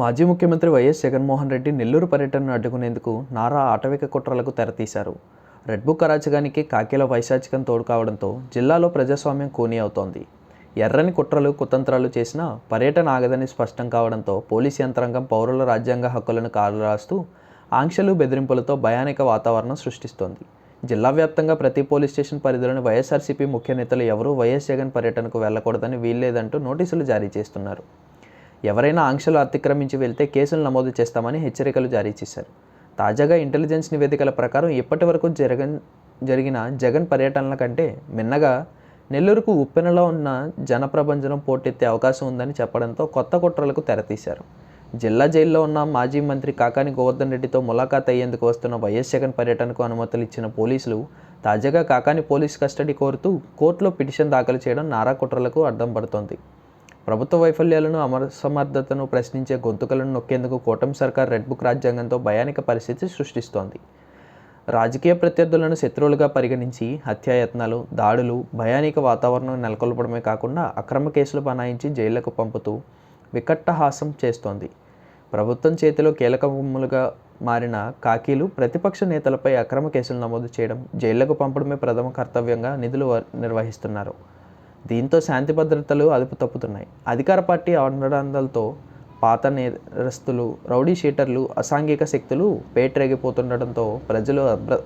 మాజీ ముఖ్యమంత్రి వైఎస్ జగన్మోహన్ రెడ్డి నెల్లూరు పర్యటనను అడ్డుకునేందుకు నారా ఆటవిక కుట్రలకు తెరతీశారు. రెడ్బుక్ అరాచకానికి కాకిల వైశాచికం తోడు కావడంతో జిల్లాలో ప్రజాస్వామ్యం కూనీ అవుతోంది. ఎర్రని కుట్రలు కుతంత్రాలు చేసినా పర్యటన ఆగదని స్పష్టం కావడంతో పోలీస్ యంత్రాంగం పౌరుల రాజ్యాంగ హక్కులను కాలరాస్తూ ఆంక్షలు బెదిరింపులతో భయానక వాతావరణం సృష్టిస్తోంది. జిల్లా వ్యాప్తంగా ప్రతి పోలీస్ స్టేషన్ పరిధిలోని వైఎస్ఆర్సీపీ ముఖ్య నేతలు ఎవరూ వైఎస్ జగన్ పర్యటనకు వెళ్ళకూడదని వీల్లేదంటూ నోటీసులు జారీ చేస్తున్నారు. ఎవరైనా ఆంక్షలు అతిక్రమించి వెళ్తే కేసులు నమోదు చేస్తామని హెచ్చరికలు జారీ చేశారు. తాజాగా ఇంటెలిజెన్స్ నివేదికల ప్రకారం ఇప్పటి వరకు జరగన్ జరిగిన జగన్ పర్యటనల కంటే మిన్నగా నెల్లూరుకు ఉప్పెనలో ఉన్న జనప్రబంజనం పోటెత్తే అవకాశం ఉందని చెప్పడంతో కొత్త కుట్రలకు తెరతీశారు. జిల్లా జైల్లో ఉన్న మాజీ మంత్రి కాకాని గోవర్ధన్ రెడ్డితో ములాఖాత్ అయ్యేందుకు వస్తున్న వైఎస్ జగన్ పర్యటనకు అనుమతులు ఇచ్చిన పోలీసులు తాజాగా కాకాని పోలీస్ కస్టడీ కోరుతూ కోర్టులో పిటిషన్ దాఖలు చేయడం నారా కుట్రలకు అడ్డం పడుతోంది ప్రభుత్వ వైఫల్యాలను అమరసమర్థతను ప్రశ్నించే గొంతుకలను నొక్కేందుకు కూటమి సర్కార్ రెడ్ బుక్ రాజ్యాంగంతో భయానిక పరిస్థితి సృష్టిస్తోంది. రాజకీయ ప్రత్యర్థులను శత్రువులుగా పరిగణించి హత్యాయత్నాలు దాడులు భయానిక వాతావరణం నెలకొల్పడమే కాకుండా అక్రమ కేసులు బనాయించి జైళ్ళకు పంపుతూ వికట్టహాసం చేస్తోంది. ప్రభుత్వం చేతిలో కీలకములుగా మారిన కాకీలు ప్రతిపక్ష నేతలపై అక్రమ కేసులు నమోదు చేయడం జైళ్ళకు పంపడమే ప్రథమ కర్తవ్యంగా నిధులు నిర్వహిస్తున్నారు. దీంతో శాంతి భద్రతలు అదుపు తప్పుతున్నాయి అధికార పార్టీ అండదండలతో పాత నేరస్తులు రౌడీ షీటర్లు అసాంఘిక శక్తులు పేటరేగిపోతుండటంతో ప్రజలు అభ్ర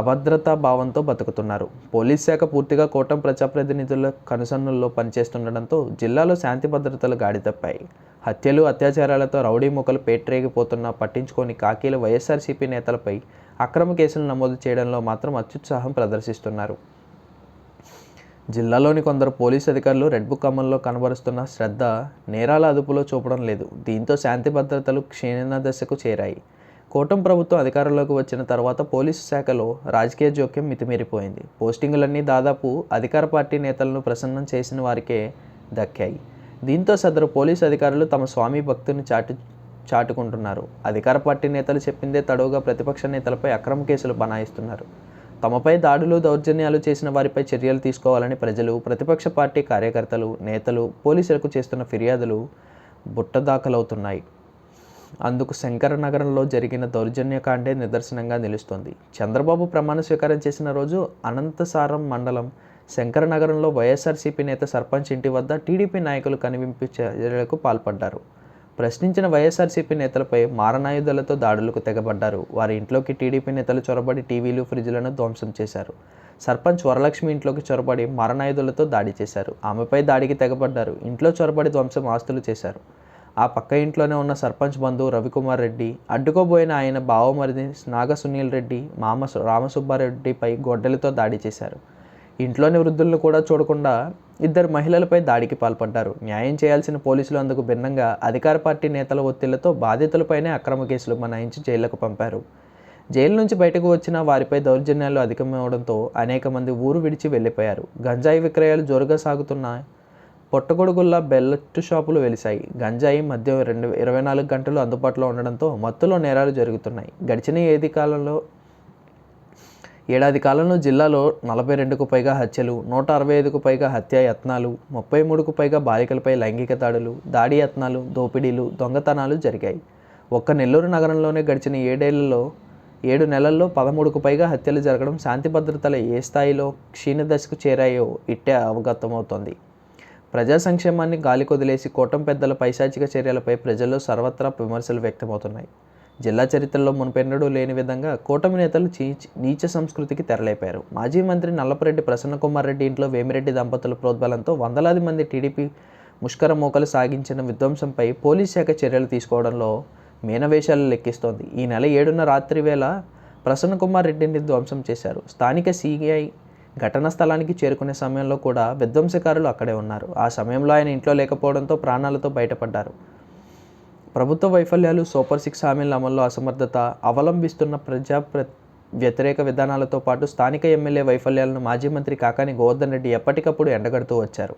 అభద్రతా భావంతో బతుకుతున్నారు. పోలీస్ శాఖ పూర్తిగా కోటం ప్రజాప్రతినిధుల కనుసన్నుల్లో పనిచేస్తుండటంతో జిల్లాలో శాంతి భద్రతలు గాడి తప్పాయి. హత్యలు అత్యాచారాలతో రౌడీ ముఖలు పేటరేగిపోతున్నా పట్టించుకొని కాకీల వైఎస్ఆర్సీపీ నేతలపై అక్రమ కేసులు నమోదు చేయడంలో మాత్రం అత్యుత్సాహం ప్రదర్శిస్తున్నారు. జిల్లాలోని కొందరు పోలీసు అధికారులు రెడ్ బుక్ అమల్లో కనబరుస్తున్న శ్రద్ధ నేరాల అదుపులో చూపడం లేదు. దీంతో శాంతి భద్రతలు క్షీణ దశకు చేరాయి. కూటమి ప్రభుత్వం అధికారంలోకి వచ్చిన తర్వాత పోలీసు శాఖలో రాజకీయ జోక్యం మితిమీరిపోయింది. పోస్టింగులన్నీ దాదాపు అధికార పార్టీ నేతలను ప్రసన్నం చేసిన వారికే దక్కాయి. దీంతో సదరు పోలీసు అధికారులు తమ స్వామి భక్తుని చాటు చాటుకుంటున్నారు. అధికార పార్టీ నేతలు చెప్పిందే తడవుగా ప్రతిపక్ష నేతలపై అక్రమ కేసులు బనాయిస్తున్నారు. తమపై దాడులు దౌర్జన్యాలు చేసిన వారిపై చర్యలు తీసుకోవాలని ప్రజలు ప్రతిపక్ష పార్టీ కార్యకర్తలు నేతలు పోలీసులకు చేస్తున్న ఫిర్యాదులు బుట్టదాఖలవుతున్నాయి అందుకు శంకర నగరంలో జరిగిన దౌర్జన్యకాండే నిదర్శనంగా నిలుస్తోంది. చంద్రబాబు ప్రమాణ స్వీకారం చేసిన రోజు అనంతసారం మండలం శంకర నగరంలో వైఎస్ఆర్సీపీ నేత సర్పంచ్ ఇంటి వద్ద టీడీపీ నాయకులు కనివింపు చర్యలకు పాల్పడ్డారు. ప్రశ్నించిన వైఎస్ఆర్సీపీ నేతలపై మారణాయుధాలతో దాడులకు తెగబడ్డారు. వారి ఇంట్లోకి టీడీపీ నేతలు చొరబడి టీవీలు ఫ్రిడ్జ్లను ధ్వంసం చేశారు. సర్పంచ్ వరలక్ష్మి ఇంట్లోకి చొరబడి మారణాయుధాలతో దాడి చేశారు. ఆమెపై దాడికి తెగబడ్డారు. ఇంట్లో చొరబడి ధ్వంసం ఆస్తులు చేశారు. ఆ పక్క ఇంట్లోనే ఉన్న సర్పంచ్ బంధువు రవికుమార్ రెడ్డి అడ్డుకోబోయిన ఆయన బావమరిది నాగ సునీల్ రెడ్డి మామ రామసుబ్బారెడ్డిపై గొడ్డలితో దాడి చేశారు. ఇంట్లోని వృద్ధులను కూడా చూడకుండా ఇద్దరు మహిళలపై దాడికి పాల్పడ్డారు. న్యాయం చేయాల్సిన పోలీసులు అందుకు భిన్నంగా అధికార పార్టీ నేతల ఒత్తిళ్ళతో బాధితులపైనే అక్రమ కేసులు మనాయించి జైళ్ళకు పంపారు. జైలు నుంచి బయటకు వచ్చిన వారిపై దౌర్జన్యాలు అధికమవడంతో అనేక మంది ఊరు విడిచి వెళ్ళిపోయారు. గంజాయి విక్రయాలు జోరుగా సాగుతున్న పొట్టగొడుగుల్లా బెల్లట్టు షాపులు వెలిశాయి. గంజాయి మద్యం రెండు ఇరవై నాలుగు గంటలు అందుబాటులో ఉండడంతో మత్తులో నేరాలు జరుగుతున్నాయి. గడిచిన ఏది కాలంలో ఏడాది కాలంలో జిల్లాలో నలభై రెండుకు పైగా హత్యలు నూట అరవై ఐదుకు పైగా హత్యా యత్నాలు ముప్పై మూడుకు పైగా బాలికలపై లైంగిక దాడులు దాడి యత్నాలు దోపిడీలు దొంగతనాలు జరిగాయి. ఒక్క నెల్లూరు నగరంలోనే గడిచిన ఏడేళ్ళలో ఏడు నెలల్లో పదమూడుకు పైగా హత్యలు జరగడం శాంతి భద్రతల ఏ స్థాయిలో క్షీణదశకు చేరాయో ఇట్టే అవగతమవుతోంది. ప్రజా సంక్షేమాన్ని గాలికొదిలేసి కూటమి పెద్దల పైశాచిక చర్యలపై ప్రజల్లో సర్వత్రా విమర్శలు వ్యక్తమవుతున్నాయి. జిల్లా చరిత్రలో మునుపెన్నడూ లేని విధంగా కూటమి నేతలు చీచ్ నీచ సంస్కృతికి తెరలేపారు. మాజీ మంత్రి నల్లపరెడ్డి ప్రసన్నకుమార్ రెడ్డి ఇంట్లో వేమిరెడ్డి దంపతుల ప్రోద్బలంతో వందలాది మంది టీడీపీ ముష్కర మోకలు సాగించిన విధ్వంసంపై పోలీస్ శాఖ చర్యలు తీసుకోవడంలో మీనవేషాలు లెక్కిస్తోంది. ఈ నెల ఏడున రాత్రి వేళ ప్రసన్నకుమార్ రెడ్డిని ధ్వంసం చేశారు. స్థానిక సిఐ ఘటనా స్థలానికి చేరుకునే సమయంలో కూడా విధ్వంసకారులు అక్కడే ఉన్నారు. ఆ సమయంలో ఆయన ఇంట్లో లేకపోవడంతో ప్రాణాలతో బయటపడ్డారు. ప్రభుత్వ వైఫల్యాలు సూపర్ సిక్స్ హామీల అమల్లో అసమర్థత అవలంబిస్తున్న ప్రజా ప్ర వ్యతిరేక విధానాలతో పాటు స్థానిక ఎమ్మెల్యే వైఫల్యాలను మాజీ మంత్రి కాకాని గోవర్ధన్ రెడ్డి ఎప్పటికప్పుడు ఎండగడుతూ వచ్చారు.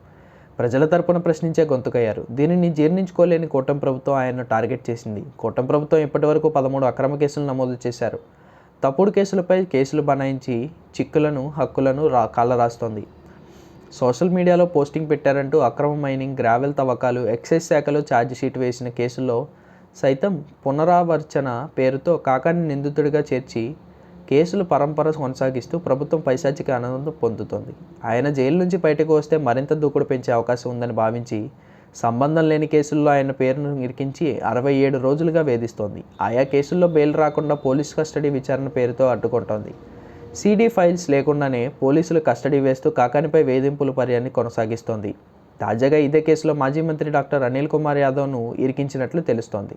ప్రజల తరపున ప్రశ్నించే గొంతుకయ్యారు. దీనిని జీర్ణించుకోలేని కూటమి ప్రభుత్వం ఆయన్ను టార్గెట్ చేసింది. కూటమి ప్రభుత్వం ఇప్పటివరకు పదమూడు అక్రమ కేసులు నమోదు చేశారు. తప్పుడు కేసులపై కేసులు బనాయించి చిక్కులను హక్కులను రా కాళ్ళ రాస్తోంది. సోషల్ మీడియాలో పోస్టింగ్ పెట్టారంటూ అక్రమ మైనింగ్ గ్రావెల్ తవ్వకాలు ఎక్సైజ్ శాఖలో ఛార్జిషీట్ వేసిన కేసుల్లో సైతం పునరావర్చన పేరుతో కాకాని నిందితుడిగా చేర్చి కేసులు పరంపర కొనసాగిస్తూ ప్రభుత్వం పైశాచిక ఆనందం పొందుతోంది. ఆయన జైలు నుంచి బయటకు వస్తే మరింత దూకుడు పెంచే అవకాశం ఉందని భావించి సంబంధం లేని కేసుల్లో ఆయన పేరును ఇరికించి అరవై ఏడు రోజులుగా వేధిస్తోంది. ఆయా కేసుల్లో బెయిల్ రాకుండా పోలీస్ కస్టడీ విచారణ పేరుతో అడ్డుకుంటోంది. సీడీ ఫైల్స్ లేకుండానే పోలీసులు కస్టడీ వేస్తూ కాకానిపై వేధింపుల పర్యాన్ని కొనసాగిస్తోంది. తాజాగా ఇదే కేసులో మాజీ మంత్రి డాక్టర్ అనిల్ కుమార్ యాదవ్ను ఇరికించినట్లు తెలుస్తోంది.